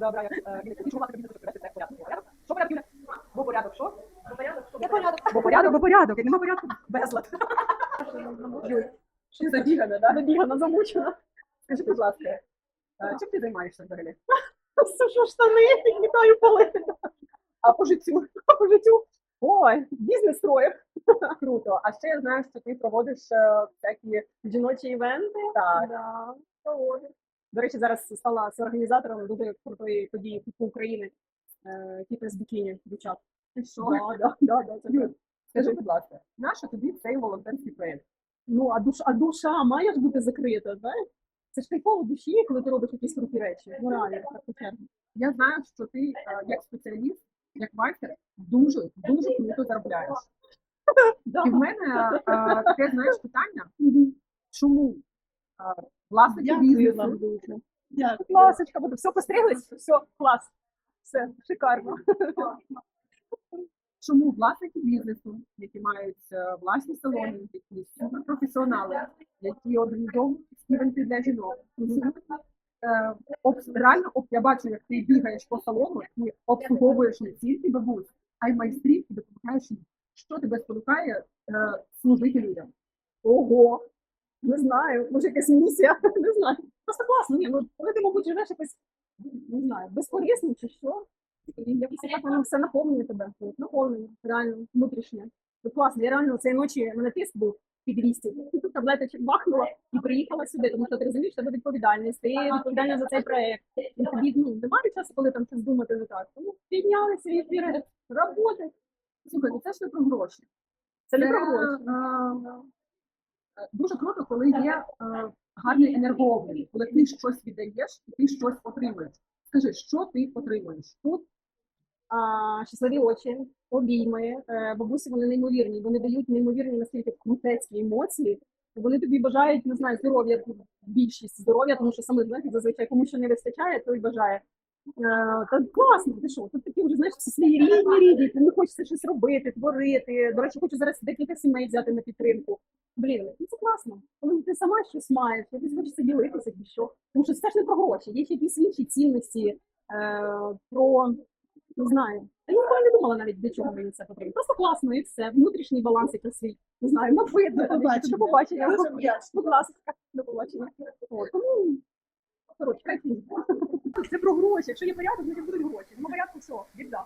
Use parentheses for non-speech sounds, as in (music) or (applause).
Добре, Юля, ти чула, тобі дуже порядок? Що порядок, Юля? Бо порядок, що? Бо порядок, що? Я порядок. Бо порядок, бо порядок, як нема порядку, безлад. Юль, Ти забігана, да? Забігана, замучена. Скажи, будь ласка, чим ти займаєшся взагалі? Сушу штани, вітаю поли. А по життю? А по життю. Ой, бізнес строїв. Круто. А ще я знаю, що ти проводиш всякі Жіночі івенти. так. Да, проводжу. До речі, зараз стала організатором дуже крутої події Кубку України. Е, Фітнес бікіні дівчат. Що? Да, да, да, це скажи, будь ласка, нащо тобі цей волонтерський проєкт? Ну, а душа, а душа має ж бути закрита, знаєш? Це ж кайфово душі, коли ти робиш якісь круті речі. Ну, реально, так. Я знаю, що ти е, як спеціаліст, як майстер, дуже дуже круто заробляєш. (laughs) І в мене е, таке знаєш питання, чому власники Дякую вам бізнесу дуже. Дякую. Класочка, буде Все постриглись? Все, клас. Все, шикарно. (laughs) чому власники бізнесу, які мають е, власні салони, які суперпрофесіонали, які організовують івенти для жінок. Е, Реально, об- я бачу, як ти бігаєш по салону і обслуговуєш не тільки бабусь, а й майстрів і допомагаєш їм. Що тебе спонукає е, служити людям? Ого. Не знаю, може якась місія, (laughs) не знаю. Просто класно, ні, ну коли ти, мабуть, живеш якось, не знаю, безкорисно чи що. І якось так воно все наповнює тебе. Наповнює, реально, внутрішнє. Ну, класно, я реально цієї ночі, мене тиск був під 200. (laughs) Таблеточок бахнула і приїхала сюди, тому що ти розумієш, що тебе відповідальність, ти відповідальна за цей проект. І тобі ну, немає часу, коли там щось думати не так. Тому піднялися і вперед, роботи. Слухай, ну це ж не про гроші. Це не про гроші. Дуже круто, коли є е, гарний енергообмін, коли ти щось віддаєш і ти щось отримуєш. Скажи, що ти отримуєш тут? а, щасливі очі, обійми. Е, Бабусі вони неймовірні. Вони дають неймовірні наскільки крутецькі емоції. Вони тобі бажають, не знаю, здоров'я, більшість здоров'я, тому що саме знаєте, зазвичай кому що не вистачає, той бажає. Е, Та класно, ти що? Тут такі вже знаєш всі свої рідні рідні, тому хочеться щось робити, творити. До речі, хочу зараз декілька сімей взяти на підтримку. Блін, ну це класно. Коли ти сама щось маєш, якось хочеться ділитися, чи що. Тому що це ж не про гроші, є ще якісь інші цінності е, про не знаю. Я ніколи не думала навіть для чого мені це потрібно. Просто класно і все. Внутрішній баланс якийсь свій. Не знаю, на видно. До побачення. До побачення. Будь ласка, до побачення. Тому, коротше. Це про гроші. Якщо є порядок, значить будуть гроші. Нема порядку, все, біда.